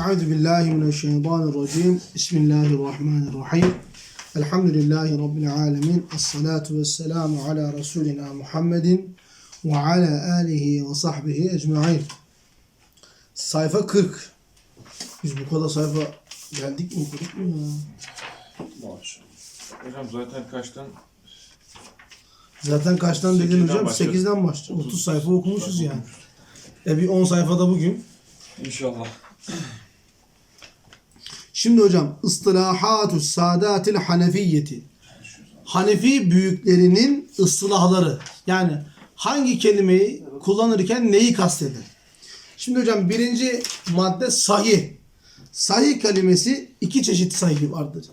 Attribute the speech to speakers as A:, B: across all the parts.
A: أعوذ بالله من الشيطان الرجيم بسم الله الرحمن الرحيم الحمد لله رب العالمين الصلاة والسلام على رسولنا محمد وعلى آله وصحبه أجمعين Sayfa 40 Biz bu kadar sayfa geldik mi okuduk mu ya?
B: Maşallah. Hocam zaten kaçtan?
A: Zaten kaçtan dedin hocam?
B: başlıyoruz.
A: 8'den başlıyor. 30 sayfa okumuşuz yani. E bir 10 sayfada bugün.
B: İnşallah.
A: Şimdi hocam ıstilahatü sadatil hanefiyeti. Hanefi büyüklerinin ıstılahları. Yani hangi kelimeyi kullanırken neyi kasteder? Şimdi hocam birinci madde sahih. Sahih kelimesi iki çeşit sahih vardır.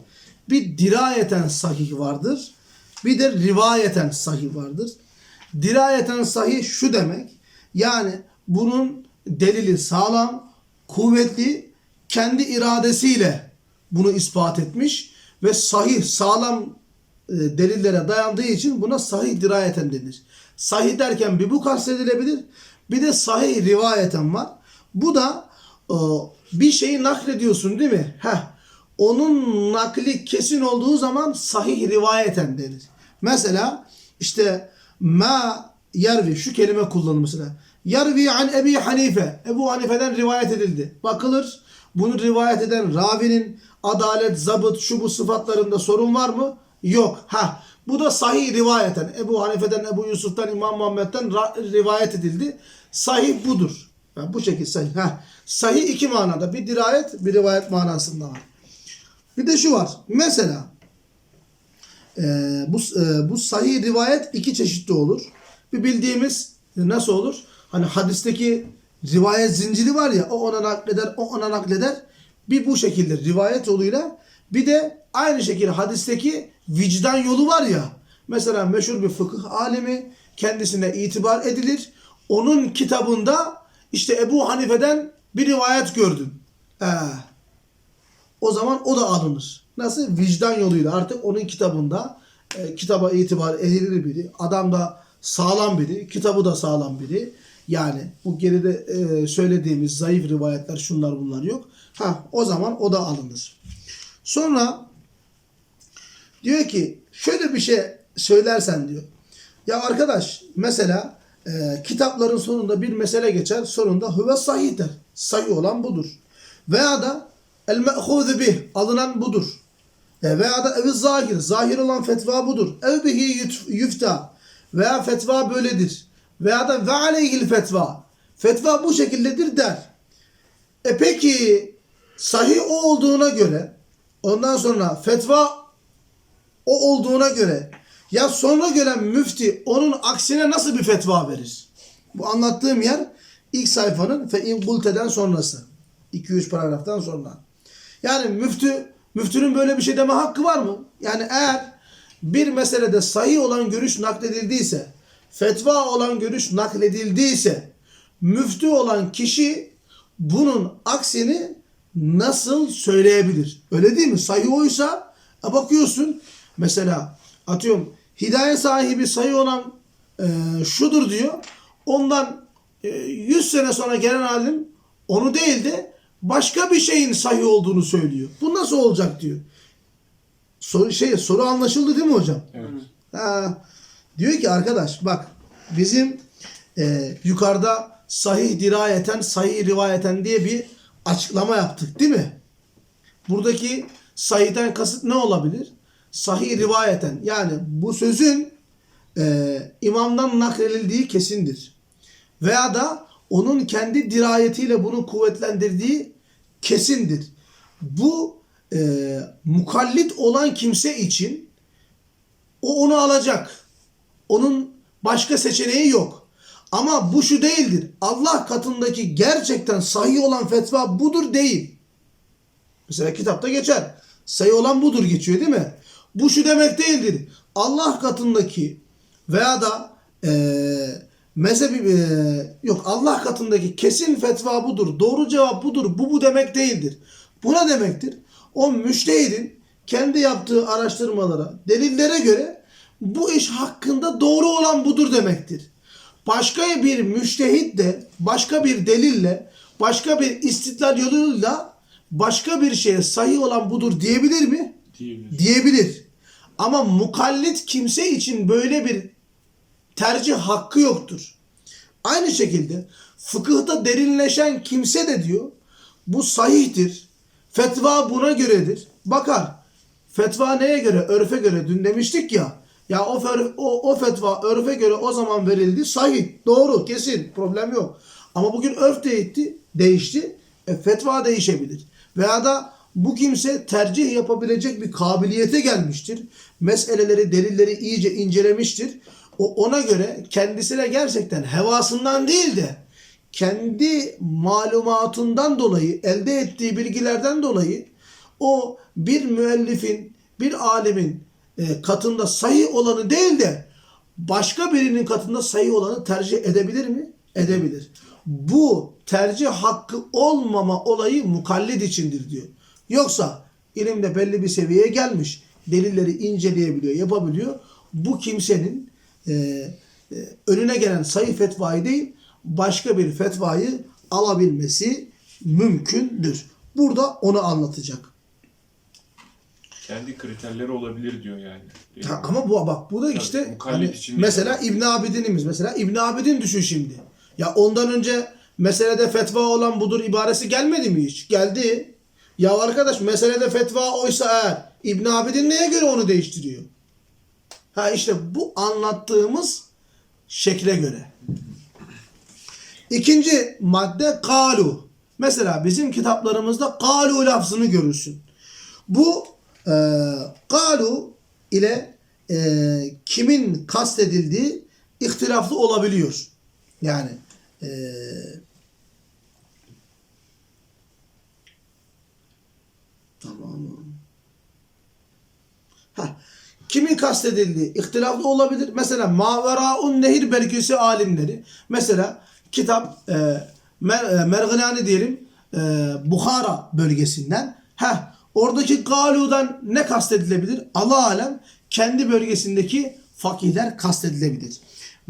A: Bir dirayeten sahih vardır. Bir de rivayeten sahih vardır. Dirayeten sahih şu demek. Yani bunun delili sağlam, kuvvetli, kendi iradesiyle bunu ispat etmiş ve sahih, sağlam e, delillere dayandığı için buna sahih dirayeten denir. Sahih derken bir bu kastedilebilir. Bir de sahih rivayeten var. Bu da e, bir şeyi naklediyorsun değil mi? Heh. Onun nakli kesin olduğu zaman sahih rivayeten denir. Mesela işte ma yervi şu kelime kullanılır mesela. Yervi an Ebi Hanife. Ebu Hanife'den rivayet edildi. Bakılır bunu rivayet eden ravinin adalet, zabıt, şu bu sıfatlarında sorun var mı? Yok. Ha, bu da sahih rivayeten. Ebu Hanife'den, Ebu Yusuf'tan, İmam Muhammed'den rivayet edildi. Sahih budur. Yani bu şekilde sahih. Ha, sahih iki manada. Bir dirayet, bir rivayet manasında var. Bir de şu var. Mesela e, bu e, bu sahih rivayet iki çeşitli olur. Bir bildiğimiz nasıl olur? Hani hadisteki rivayet zinciri var ya o ona nakleder, o ona nakleder. Bir bu şekilde rivayet yoluyla bir de aynı şekilde hadisteki vicdan yolu var ya. Mesela meşhur bir fıkıh alimi kendisine itibar edilir. Onun kitabında işte Ebu Hanife'den bir rivayet gördün. Ee, o zaman o da alınır. Nasıl? Vicdan yoluyla artık onun kitabında e, kitaba itibar edilir biri. Adam da sağlam biri. Kitabı da sağlam biri. Yani bu geride e, söylediğimiz zayıf rivayetler şunlar bunlar yok. Ha o zaman o da alınır. Sonra diyor ki şöyle bir şey söylersen diyor. Ya arkadaş mesela e, kitapların sonunda bir mesele geçer. Sonunda huve sahih der. Sahih olan budur. Veya da el me'huzu bih alınan budur. E, veya da evi zahir. Zahir olan fetva budur. Ev bihi yufta. Veya fetva böyledir. Veya da ve aleyhil fetva. Fetva bu şekildedir der. E peki sahih o olduğuna göre ondan sonra fetva o olduğuna göre ya sonra gelen müfti onun aksine nasıl bir fetva verir? Bu anlattığım yer ilk sayfanın fe in sonrası. 2-3 paragraftan sonra. Yani müftü müftünün böyle bir şey deme hakkı var mı? Yani eğer bir meselede sahih olan görüş nakledildiyse, fetva olan görüş nakledildiyse, müftü olan kişi bunun aksini nasıl söyleyebilir? Öyle değil mi? Sahih oysa e bakıyorsun mesela atıyorum hidayet sahibi sahih olan e, şudur diyor. Ondan e, 100 sene sonra gelen alim onu değil de başka bir şeyin sahih olduğunu söylüyor. Bu nasıl olacak diyor. Soru şey soru anlaşıldı değil mi hocam?
B: Evet.
A: Ha, diyor ki arkadaş bak bizim e, yukarıda sahih dirayeten, sahih rivayeten diye bir açıklama yaptık değil mi? Buradaki sahihten kasıt ne olabilir? Sahih rivayeten yani bu sözün e, imamdan nakledildiği kesindir. Veya da onun kendi dirayetiyle bunu kuvvetlendirdiği kesindir. Bu e, mukallit olan kimse için o onu alacak. Onun başka seçeneği yok. Ama bu şu değildir. Allah katındaki gerçekten sahih olan fetva budur değil. Mesela kitapta geçer. Sayı olan budur geçiyor değil mi? Bu şu demek değildir. Allah katındaki veya da eee mezhebi eee, yok Allah katındaki kesin fetva budur. Doğru cevap budur. Bu bu demek değildir. Bu ne demektir? O müştehidin kendi yaptığı araştırmalara, delillere göre bu iş hakkında doğru olan budur demektir. başka bir müştehit de başka bir delille başka bir istidlal yoluyla başka bir şeye sahih olan budur diyebilir mi?
B: Diyebilir.
A: Diyebilir. Ama mukallit kimse için böyle bir tercih hakkı yoktur. Aynı şekilde fıkıhta derinleşen kimse de diyor bu sahihtir. Fetva buna göredir. Bakar. Fetva neye göre? Örfe göre. Dün demiştik ya. Ya o, o, o fetva örfe göre o zaman verildi. Sahih. Doğru. Kesin. Problem yok. Ama bugün örf değişti. Değişti. E, fetva değişebilir. Veya da bu kimse tercih yapabilecek bir kabiliyete gelmiştir. Meseleleri, delilleri iyice incelemiştir. O ona göre kendisine gerçekten hevasından değil de kendi malumatından dolayı, elde ettiği bilgilerden dolayı o bir müellifin, bir alimin e, katında sayı olanı değil de başka birinin katında sayı olanı tercih edebilir mi? Edebilir. Bu tercih hakkı olmama olayı mukallid içindir diyor. Yoksa ilimde belli bir seviyeye gelmiş, delilleri inceleyebiliyor, yapabiliyor. Bu kimsenin e, e, önüne gelen sayı fetvayı değil, başka bir fetvayı alabilmesi mümkündür. Burada onu anlatacak.
B: Kendi kriterleri olabilir diyor yani.
A: Ha, ama bu bak bu da işte hani mesela İbn Abidin'imiz mesela İbn Abidin düşün şimdi. Ya ondan önce meselede fetva olan budur ibaresi gelmedi mi hiç? Geldi. Ya arkadaş meselede fetva oysa eğer İbn Abidin neye göre onu değiştiriyor? Ha işte bu anlattığımız şekle göre. İkinci madde kalu. Mesela bizim kitaplarımızda kalu lafzını görürsün. Bu e, galu ile e, kimin kastedildiği ihtilaflı olabiliyor. Yani e, tamam. Heh, kimin kastedildiği ihtilaflı olabilir. Mesela Maveraun Nehir belgesi alimleri. Mesela kitap e, Mer, e, diyelim e, Bukhara bölgesinden. Heh, oradaki Galu'dan ne kastedilebilir? Allah alem kendi bölgesindeki fakihler kastedilebilir.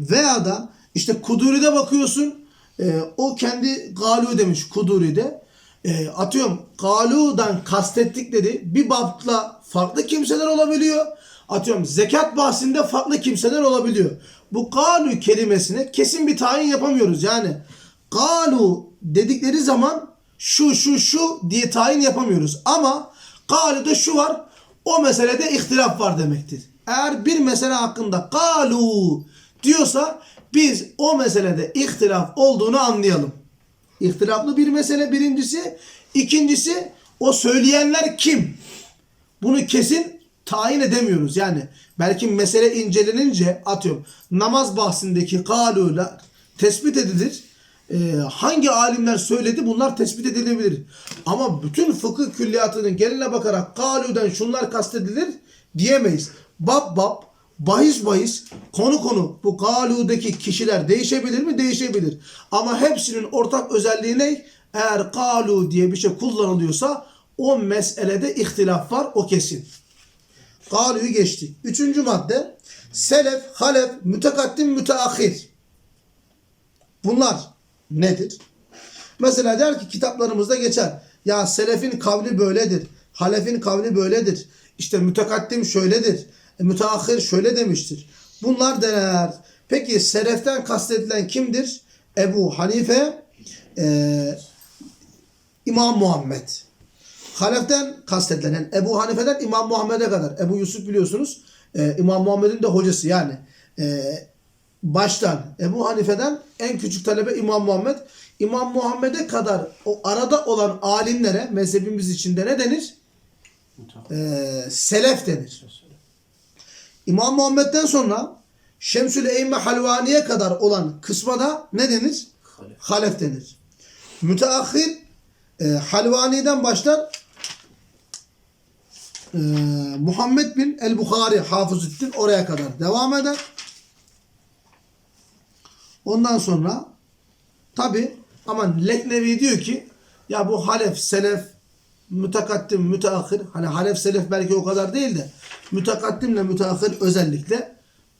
A: Veya da işte Kuduri'de bakıyorsun e, o kendi Galu demiş Kuduri'de. E, atıyorum Galu'dan kastettikleri bir babla farklı kimseler olabiliyor. Atıyorum zekat bahsinde farklı kimseler olabiliyor. Bu galu kelimesine kesin bir tayin yapamıyoruz. Yani galu dedikleri zaman şu şu şu diye tayin yapamıyoruz. Ama galu'da şu var o meselede ihtilaf var demektir. Eğer bir mesele hakkında galu diyorsa biz o meselede ihtilaf olduğunu anlayalım. İhtilaflı bir mesele birincisi. ikincisi o söyleyenler kim? Bunu kesin tayin edemiyoruz. Yani belki mesele incelenince atıyorum namaz bahsindeki kalula tespit edilir. Ee, hangi alimler söyledi bunlar tespit edilebilir. Ama bütün fıkıh külliyatının geneline bakarak kaluden şunlar kastedilir diyemeyiz. Bab bab, bahis bahis, konu konu bu galudaki kişiler değişebilir mi? Değişebilir. Ama hepsinin ortak özelliği ne? Eğer galu diye bir şey kullanılıyorsa o meselede ihtilaf var o kesin. Galu'yu geçtik. Üçüncü madde selef, halef, mütekaddim, müteahhir. Bunlar nedir? Mesela der ki kitaplarımızda geçer. Ya selefin kavli böyledir. Halefin kavli böyledir. İşte mütekaddim şöyledir. E, müteahhir şöyle demiştir. Bunlar der. Peki seleften kastedilen kimdir? Ebu Hanife, e, İmam Muhammed. Haleften kastedilen yani Ebu Hanife'den İmam Muhammed'e kadar. Ebu Yusuf biliyorsunuz e, İmam Muhammed'in de hocası yani. E, baştan Ebu Hanife'den en küçük talebe İmam Muhammed. İmam Muhammed'e kadar o arada olan alimlere mezhebimiz içinde ne denir? E, selef denir. İmam Muhammed'den sonra Şemsül Eyme Halvani'ye kadar olan kısma da ne denir? Halef denir. Müteahhir e, Halvani'den başlar e, Muhammed bin el-Bukhari Hafızüddin oraya kadar devam eder. Ondan sonra tabi ama Leknevi diyor ki ya bu halef, selef, mütekaddim, müteahhir hani halef, selef belki o kadar değil de mütekaddimle müteahhir özellikle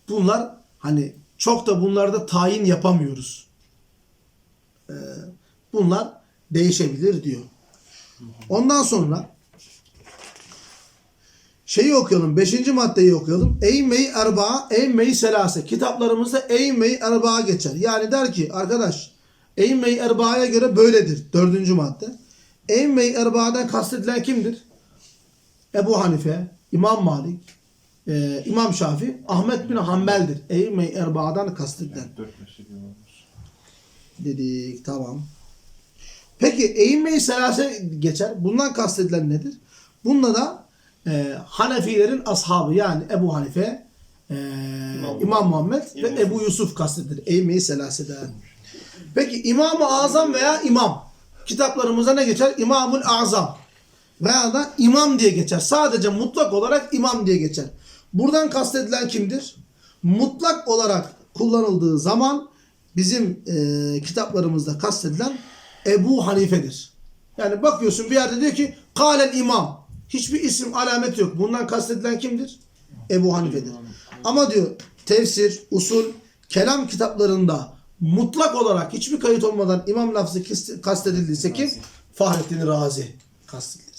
A: bunlar hani çok da bunlarda tayin yapamıyoruz. Ee, bunlar değişebilir diyor. Ondan sonra şeyi okuyalım. Beşinci maddeyi okuyalım. Eyyme-i Erba'a, Eyyme-i Selase. Kitaplarımızda Eyyme-i Erba'a geçer. Yani der ki arkadaş Eyyme-i Erba'ya göre böyledir. Dördüncü madde. Eyyme-i Erba'dan kastedilen kimdir? Ebu Hanife, İmam Malik, e, İmam Şafi, Ahmet bin Hanbel'dir. Eyyme-i Erba'dan kastedilen dedik. Tamam. Peki eğinmeyi selase geçer. Bundan kastedilen nedir? Bunda da e, Hanefilerin ashabı yani Ebu Hanife, e, İmam, Muhammed ve Ebu Yusuf kastedilir. Eğinmeyi selaseden. Peki İmam-ı Azam veya İmam. Kitaplarımıza ne geçer? İmamul Azam. Veya da İmam diye geçer. Sadece mutlak olarak İmam diye geçer. Buradan kastedilen kimdir? Mutlak olarak kullanıldığı zaman bizim e, kitaplarımızda kastedilen Ebu Hanife'dir. Yani bakıyorsun bir yerde diyor ki Kalen imam. Hiçbir isim alameti yok. Bundan kastedilen kimdir? Ebu Hanife'dir. Ama diyor tefsir, usul, kelam kitaplarında mutlak olarak hiçbir kayıt olmadan imam lafzı kastedildiyse kim? Fahrettin Razi kastedilir.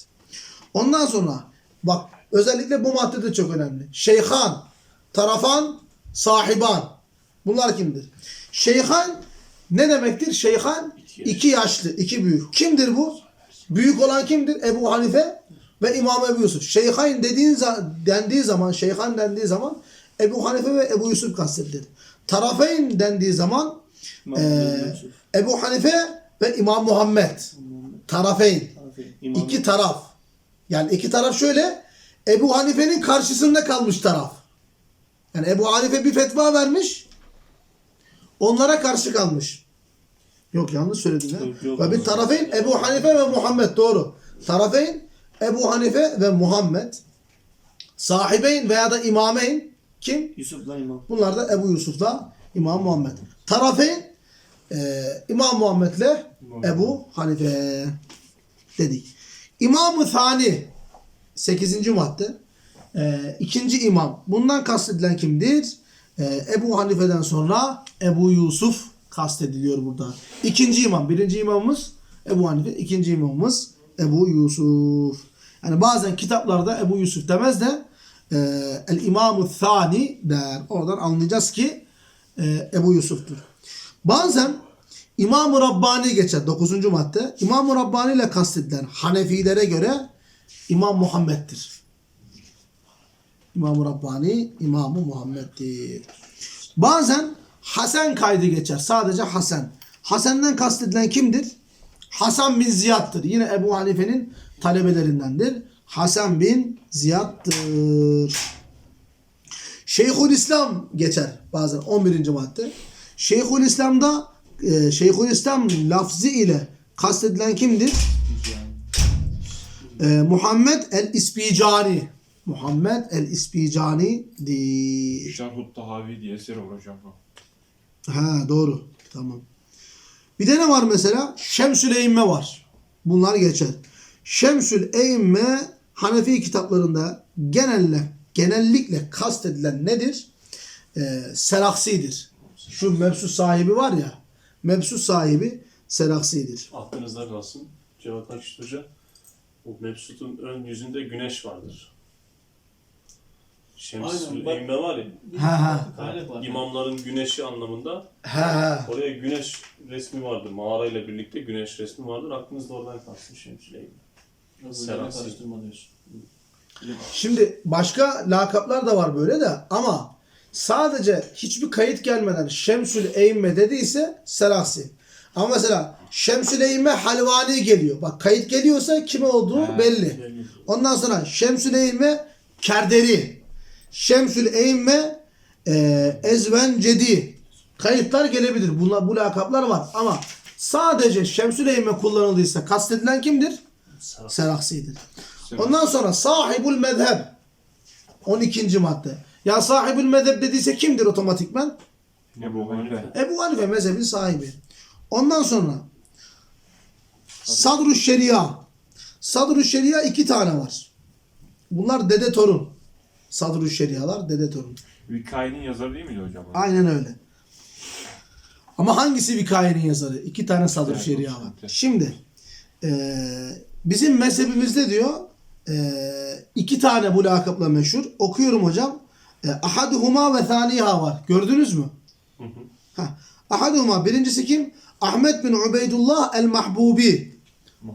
A: Ondan sonra bak özellikle bu madde de çok önemli. Şeyhan, tarafan, sahiban. Bunlar kimdir? Şeyhan ne demektir? Şeyhan iki yaşlı, iki büyük. Kimdir bu? Büyük olan kimdir? Ebu Hanife ve İmam Ebu Yusuf. Şeyhain dediğin dendiği zaman, Şeyhan dendiği zaman Ebu Hanife ve Ebu Yusuf kastedilir. Tarafeyn dendiği zaman eee, Ebu Hanife ve İmam Muhammed. Tarafeyn. İki taraf. Yani iki taraf şöyle. Ebu Hanife'nin karşısında kalmış taraf. Yani Ebu Hanife bir fetva vermiş. Onlara karşı kalmış. Yok yanlış.
C: Yok, yok.
A: Ve bir tarafeyn Ebu Hanife ve Muhammed doğru. Tarafeyn Ebu Hanife ve Muhammed. Sahibeyn veya da imameyn kim?
C: Yusuf'la imam.
A: Bunlar da Ebu Yusuf'la İmam Muhammed. Tarafeyn e, İmam Muhammed'le Ebu Hanife dedik. İmam-ı Thani 8. madde. E, ikinci imam. Bundan kastedilen kimdir? E, Ebu Hanife'den sonra Ebu Yusuf kastediliyor burada. İkinci imam. Birinci imamımız Ebu Hanife. ikinci imamımız Ebu Yusuf. Yani bazen kitaplarda Ebu Yusuf demez de e, El İmam-ı Thani der. Oradan anlayacağız ki e, Ebu Yusuf'tur. Bazen İmam-ı Rabbani geçer 9. madde. İmam-ı Rabbani ile kastedilen Hanefilere göre İmam Muhammed'dir. İmam-ı Rabbani İmam-ı Muhammed'dir. Bazen Hasan kaydı geçer. Sadece Hasan. Hasan'dan kastedilen kimdir? Hasan bin Ziyad'dır. Yine Ebu Hanife'nin talebelerindendir. Hasan bin Ziyad'dır. Şeyhül İslam geçer bazen 11. madde. Şeyhül İslam'da e, Şeyhül İslam lafzı ile kastedilen kimdir? E, Muhammed el-İspicani. Muhammed el-İspicani di.
B: Şerhut Tahavi diye eseri var hocam.
A: Ha doğru. Tamam. Bir de ne var mesela? Şemsül Eymme var. Bunlar geçer. Şemsül Eymme Hanefi kitaplarında genelle genellikle kastedilen nedir? Ee, Seraksidir. Şu mebsus sahibi var ya. Mebsus sahibi Seraksidir.
C: Aklınızda kalsın. Cevat Akşit Hoca. Bu Mebsut'un ön yüzünde güneş vardır. Şemsül
D: Aynen,
C: Eyme var ya.
A: Ha ha.
D: Kaynak.
C: İmamların güneşi anlamında
A: Ha ha.
C: oraya güneş resmi vardır. Mağarayla birlikte güneş resmi vardır. Aklınızda oradan kalsın Şemsül Eyme.
D: Karıştırma diyorsun.
A: Şimdi başka lakaplar da var böyle de ama sadece hiçbir kayıt gelmeden Şemsül Eymme dediyse Serasi. Ama mesela Şemsül Eymme Halvani geliyor. Bak kayıt geliyorsa kime olduğu belli.
D: belli.
A: Ondan sonra Şemsül Eymme Kerderi. Şemsül Eymme e, Ezvencedi. Kayıtlar gelebilir. Bunlar, bu lakaplar var. Ama sadece Şemsül Eymme kullanıldıysa kastedilen kimdir? Seraksi'dir. Ondan sonra sahibul mezheb. 12. madde. Ya sahibul mezheb dediyse kimdir otomatikman?
B: Ebu Hanife.
A: Ebu Hanife mezhebin sahibi. Ondan sonra Sadru Şeria. Sadru Şeria iki tane var. Bunlar dede torun. Sadru Şerialar dede torun.
B: Vikayenin yazarı değil miydi hocam?
A: Aynen öyle. Ama hangisi vikayenin yazarı? İki tane
B: Evet,
A: şeria var. Şimdi eee, bizim mezhebimizde diyor eee, iki tane bu lakapla meşhur. Okuyorum hocam. E, ahaduhuma ve thaniha var. Gördünüz mü?
C: Hı hı.
A: Ha. Ahaduhuma birincisi kim? Ahmet bin Ubeydullah el-Mahbubi.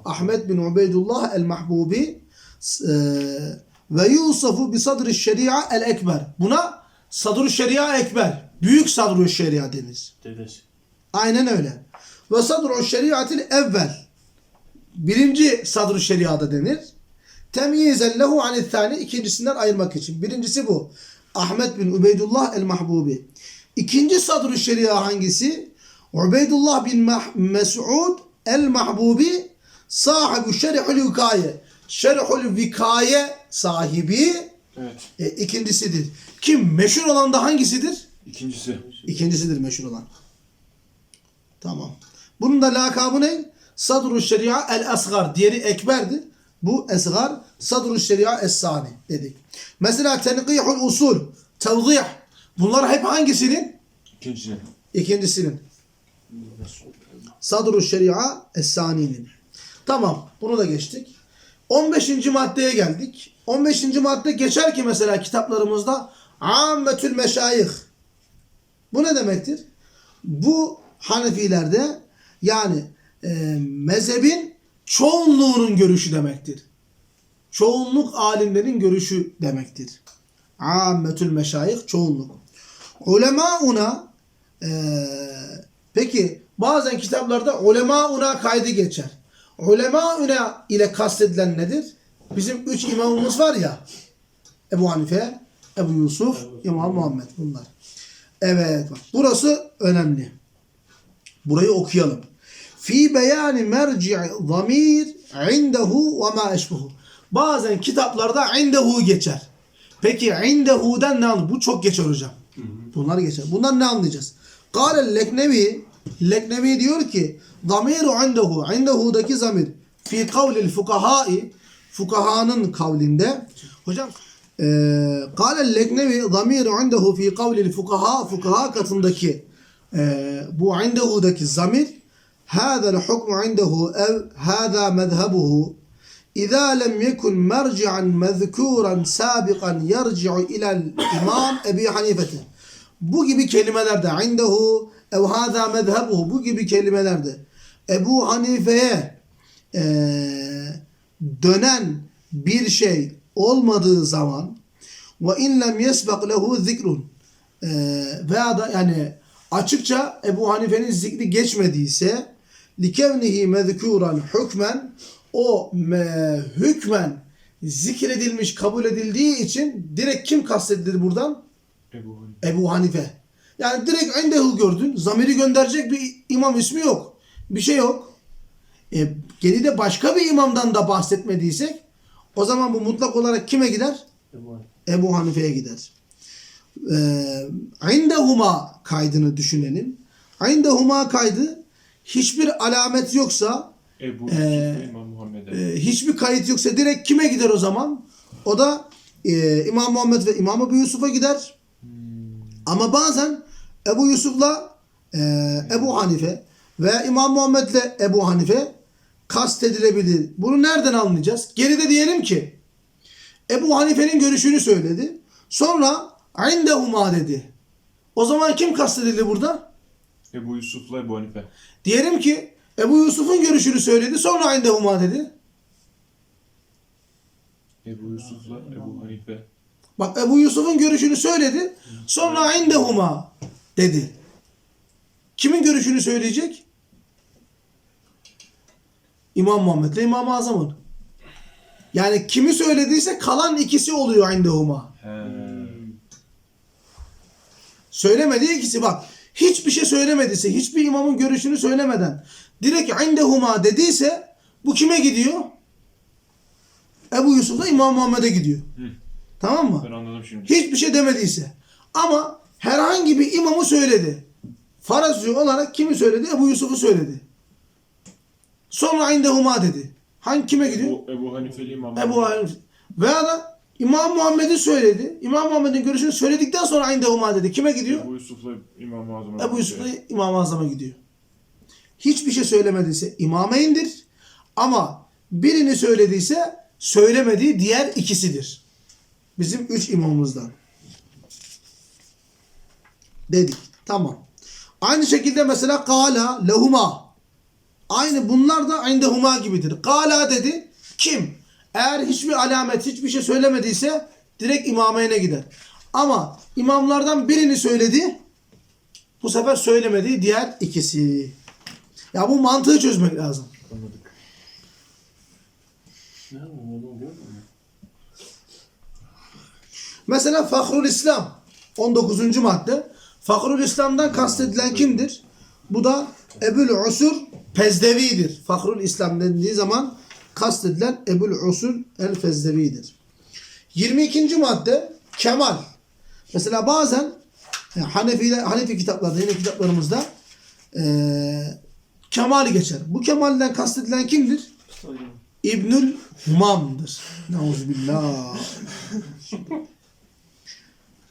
A: Ahmet bin Ubeydullah el-Mahbubi e, ve yusafu bi sadr şeria el-ekber. Buna sadr şeria ekber. Büyük sadr şeria denir.
C: Dedesi.
A: Aynen öyle. Ve sadr şeriatil evvel. Birinci sadr şeriada denir. Temyizen lehu anil thani ikincisinden ayırmak için. Birincisi bu. Ahmet bin Ubeydullah el-Mahbubi. İkinci sadr şeria hangisi? Ubeydullah bin Mes'ud el-Mahbubi sahibi şerhul vikaye. Şerhul vikaye sahibi
B: Evet.
A: e, ikincisidir. Kim? Meşhur olan da hangisidir?
B: İkincisi.
A: İkincisidir meşhur olan. Tamam. Bunun da lakabı ne? Sadru Şeria el Asgar. Diğeri Ekber'di. Bu Esgar. Sadru Şeria es Sani dedik. Mesela Tenkihul Usul. Tevzih. Bunlar hep hangisinin?
B: İkincisi.
A: İkincisinin. Sadru Şeria es Sani'nin. Tamam. Bunu da geçtik. 15. maddeye geldik. 15. madde geçer ki mesela kitaplarımızda Ammetül Meşayih. Bu ne demektir? Bu Hanefilerde yani e, mezhebin çoğunluğunun görüşü demektir. Çoğunluk alimlerin görüşü demektir. Ammetül meşayih çoğunluk. Ulemauna e, peki bazen kitaplarda ulemauna kaydı geçer. Ulemauna ile kastedilen nedir? Bizim üç imamımız var ya. Ebu Hanife, Ebu Yusuf, İmam Muhammed bunlar. Evet bak burası önemli. Burayı okuyalım fi beyani merci zamir indehu ve ma eşbuhu. Bazen kitaplarda indehu geçer. Peki indehu'dan ne anlıyor? Bu çok geçer hocam. Bunlar geçer. Bundan ne anlayacağız? Kale leknevi Leknevi diyor ki zamiru indehu indehu'daki zamir fi kavlil fukahai fukahanın kavlinde hocam e, kale leknevi zamiru indehu fi kavlil fukaha fukaha katındaki e, bu indehu'daki zamir هذا الحكم عنده أو هذا مذهبه إذا لم يكن مرجعا مذكورا سابقا يرجع إلى الإمام أبي حنيفة bu gibi kelimelerde indehu ev hâzâ mezhebuhu bu gibi kelimelerde Ebu Hanife'ye eee, dönen bir şey olmadığı zaman ve in lem yesbak lehu zikrun Eee, veya da yani açıkça Ebu Hanife'nin zikri geçmediyse likevnihi mezkuran hükmen o me, hükmen zikredilmiş kabul edildiği için direkt kim kastedilir buradan?
B: Ebu Hanife.
A: Ebu Hanife. Yani direkt Endehu gördün. Zamiri gönderecek bir imam ismi yok. Bir şey yok. E, geride başka bir imamdan da bahsetmediysek o zaman bu mutlak olarak kime gider?
C: Ebu Hanife.
A: Ebu Hanife'ye gider. E, indehuma kaydını düşünelim. İndehuma kaydı hiçbir alamet yoksa
B: Ebu Muhammed'e.
A: e, hiçbir kayıt yoksa direkt kime gider o zaman? O da e, İmam Muhammed ve İmam Ebu Yusuf'a gider. Ama bazen Ebu Yusuf'la e, Ebu Hanife ve İmam Muhammed'le Ebu Hanife kastedilebilir. Bunu nereden anlayacağız? Geride diyelim ki Ebu Hanife'nin görüşünü söyledi. Sonra indehuma dedi. O zaman kim kastedildi burada?
B: Ebu Yusuf'la Ebu Hanife.
A: Diyelim ki Ebu Yusuf'un görüşünü söyledi. Sonra indehuma dedi.
B: Ebu Yusuf'la Ebu Hanife.
A: Bak Ebu Yusuf'un görüşünü söyledi. Sonra indehuma dedi. Kimin görüşünü söyleyecek? İmam Muhammed'le İmam-ı Azam'ın. Yani kimi söylediyse kalan ikisi oluyor indehuma.
B: He.
A: Söylemediği ikisi bak. Hiçbir şey söylemediyse, hiçbir imamın görüşünü söylemeden direkt indehuma dediyse bu kime gidiyor? Ebu Yusuf'la İmam Muhammed'e gidiyor.
B: Hı.
A: Tamam mı?
B: Ben anladım şimdi.
A: Hiçbir şey demediyse. Ama herhangi bir imamı söyledi. Farazi olarak kimi söyledi? Ebu Yusuf'u söyledi. Sonra indehuma dedi. Hangi kime gidiyor?
B: Ebu, Ebu Hanifeli İmam
A: Ebu. Hanife. Veya da İmam Muhammed'in söyledi. İmam Muhammed'in görüşünü söyledikten sonra aynı huma dedi. Kime gidiyor?
B: Ebu Yusuf'la İmam-ı Azam'a
A: Ebu. Yusuf'la İmam-ı Azam'a gidiyor. Hiçbir şey söylemediyse imameyndir. Ama birini söylediyse söylemediği diğer ikisidir. Bizim üç imamımızdan. Dedik. Tamam. Aynı şekilde mesela kala lehuma. Aynı bunlar da aynı huma gibidir. Kala dedi. Kim? Eğer hiçbir alamet, hiçbir şey söylemediyse direkt imameyne gider. Ama imamlardan birini söyledi. Bu sefer söylemediği diğer ikisi. Ya bu mantığı çözmek lazım.
B: Anladık.
C: Ne anlamadım gördün mü?
A: Mesela Fahrul İslam 19. madde. Fahrul İslam'dan kastedilen kimdir? Bu da Ebul Usur Pezdevi'dir. Fahrul İslam dendiği zaman kastedilen Ebul Usur el Fezdevi'dir. 22. madde Kemal. Mesela bazen yani Hanefi, Hanefi kitaplarda, yine kitaplarımızda eee Kemal'i geçer. Bu Kemal'den kastedilen kimdir? İbnül Humam'dır. Neuzubillah.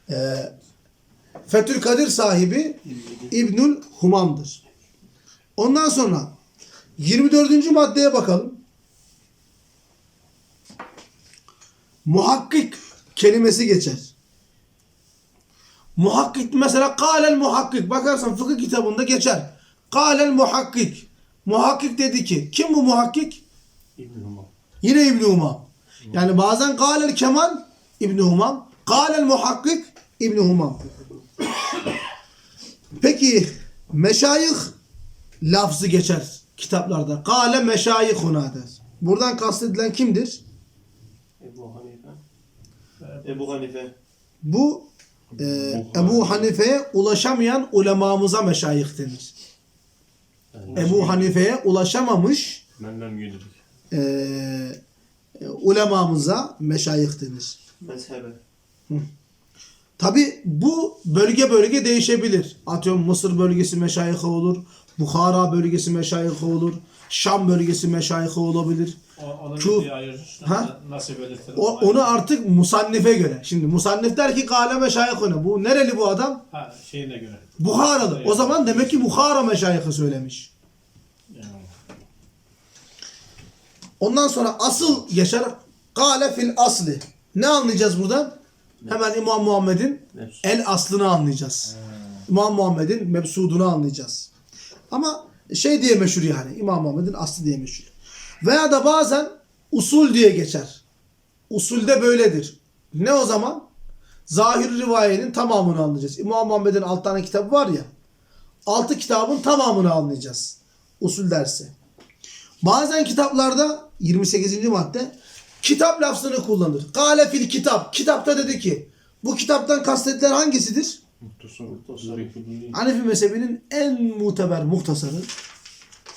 A: Ee, Fethül Kadir sahibi İbnül Humam'dır. Ondan sonra 24. maddeye bakalım. Muhakkik kelimesi geçer. Muhakkik mesela kâlel muhakkik. Bakarsan fıkıh kitabında geçer. Kâlel muhakkik. Muhakkik dedi ki. Kim bu muhakkik?
C: İbn Umar.
A: Yine İbn Humam. Yani bazen kâlel kemal İbn Humam. Kâlel muhakkik İbn Humam. Peki meşayih lafzı geçer kitaplarda. Kâle meşayihuna der. Buradan kastedilen kimdir?
C: Ebu Hanife.
D: Ebu Hanife.
A: Bu e, Ebu Hanife'ye ulaşamayan ulemamıza meşayih denir.
C: Yani
A: Ebu Hanife'ye ulaşamamış e, e, ulemamıza meşayih denir.
D: Mezhebe.
A: Tabi bu bölge bölge değişebilir. Atıyorum Mısır bölgesi meşayihı olur. Bukhara bölgesi meşayihı olur. Şam bölgesi meşayihı olabilir.
E: Ayır.
A: Ha?
E: Nasıl?
A: O, onu artık musannife göre. Şimdi musannif der ki kâle meşayihine. Bu nereli bu adam?
E: Ha, şeyine göre.
A: Bukharalı. O zaman demek ki Bukhara meşayihı söylemiş.
E: Yani.
A: Ondan sonra asıl geçer. Kâle fil asli. Ne anlayacağız buradan? Hemen İmam Muhammed'in el aslını anlayacağız. İmam Muhammed'in mebsudunu anlayacağız. Ama şey diye meşhur yani. İmam Muhammed'in aslı diye meşhur. Veya da bazen usul diye geçer. Usulde böyledir. Ne o zaman? Zahir rivayenin tamamını anlayacağız. İmam Muhammed'in alt tane kitabı var ya. Altı kitabın tamamını anlayacağız. Usul dersi. Bazen kitaplarda 28. madde kitap lafzını kullanır. Kale fil kitap. Kitapta dedi ki bu kitaptan kastedilen hangisidir?
B: Muhtasar.
C: Tasarrufu değil.
A: Hanefi mezhebinin en muteber muhtasarı,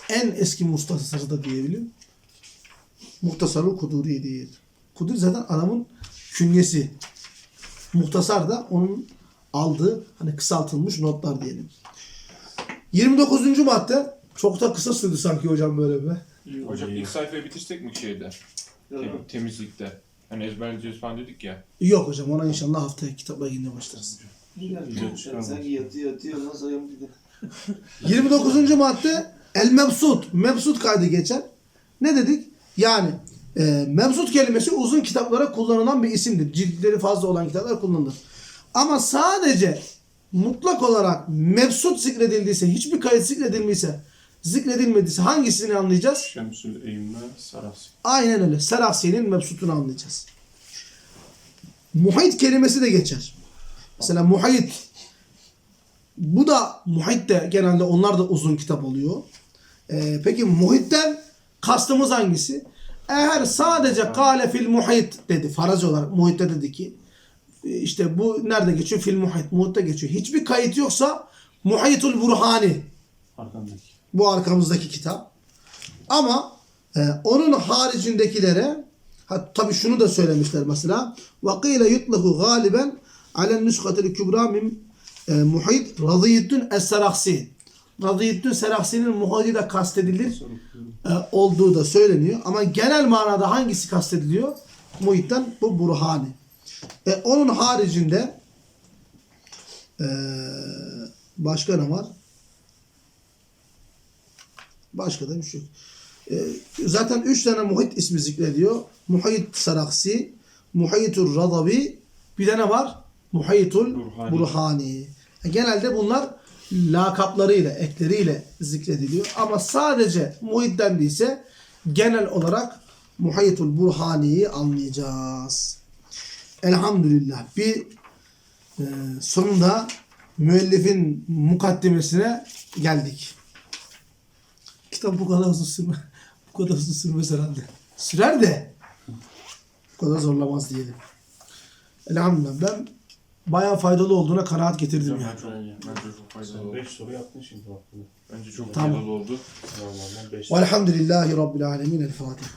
A: en eski muhtasarı da diyebilirim. Muhtasarı Kuduri değil. Kuduri zaten adamın künyesi. Muhtasar da onun aldığı hani kısaltılmış notlar diyelim. 29. madde çok da kısa sürdü sanki hocam böyle bir.
B: Hocam ilk sayfayı bitirsek mi şeyde? Tem- temizlikte. Hani ezberleyeceğiz falan dedik ya.
A: Yok hocam ona inşallah haftaya kitapla yine başlarız.
D: Sen yatıyor yatıyor nasıl ayağım gidiyor.
A: 29. madde el mebsut. Mebsut kaydı geçer. Ne dedik? Yani e, mebsut kelimesi uzun kitaplara kullanılan bir isimdir. Ciltleri fazla olan kitaplar kullanılır. Ama sadece mutlak olarak mebsut zikredildiyse, hiçbir kayıt zikredilmeyse, zikredilmediyse hangisini anlayacağız?
C: Şemsül Eyyume Sarasi.
A: Aynen öyle. Serasiye'nin mebsutunu anlayacağız. Muhit kelimesi de geçer. Mesela muhit. Bu da muhit de genelde onlar da uzun kitap oluyor. Ee, peki muhitten kastımız hangisi? Eğer sadece kale fil muhit dedi. Farazi olarak muhitte dedi ki e, işte bu nerede geçiyor? Fil muhit. Muhitte geçiyor. Hiçbir kayıt yoksa muhitul burhani.
C: Arkandaki.
A: Bu arkamızdaki kitap. Ama e, onun haricindekilere ha, tabi şunu da söylemişler mesela وَقِيلَ يُطْلَقُ غَالِبًا عَلَى النُّسْخَةِ الْكُبْرَى مِنْ e, muhit Radiyüddin Es-Seraksi. Radiyüddin Seraksi'nin muhidi de kastedilir e, olduğu da söyleniyor. Ama genel manada hangisi kastediliyor? Muhit'ten bu Burhani. E, onun haricinde e, başka ne var? Başka da bir şey yok. E, zaten üç tane muhit ismi zikrediyor. Muhit Saraksi, Muhitur Radabi, bir de ne var? Muhitul
B: Burhani.
A: Burhani. E, genelde bunlar lakaplarıyla, ekleriyle zikrediliyor. Ama sadece muhit dendiyse genel olarak Muhitul Burhani'yi anlayacağız. Elhamdülillah. Bir e, sonunda müellifin mukaddimesine geldik. Kitap bu kadar uzun sürme, bu kadar uzun sürmez herhalde. Sürer de bu kadar zorlamaz diyelim. Elhamdülillah ben bayağı faydalı olduğuna kanaat getirdim yani.
B: Bence çok, bence çok faydalı oldu.
C: 5 soru yaptın şimdi baktığında.
B: Bence çok
A: Tamam.
B: faydalı oldu.
C: Normalden 5
A: Velhamdülillahi Rabbil Alemin. El Fatiha.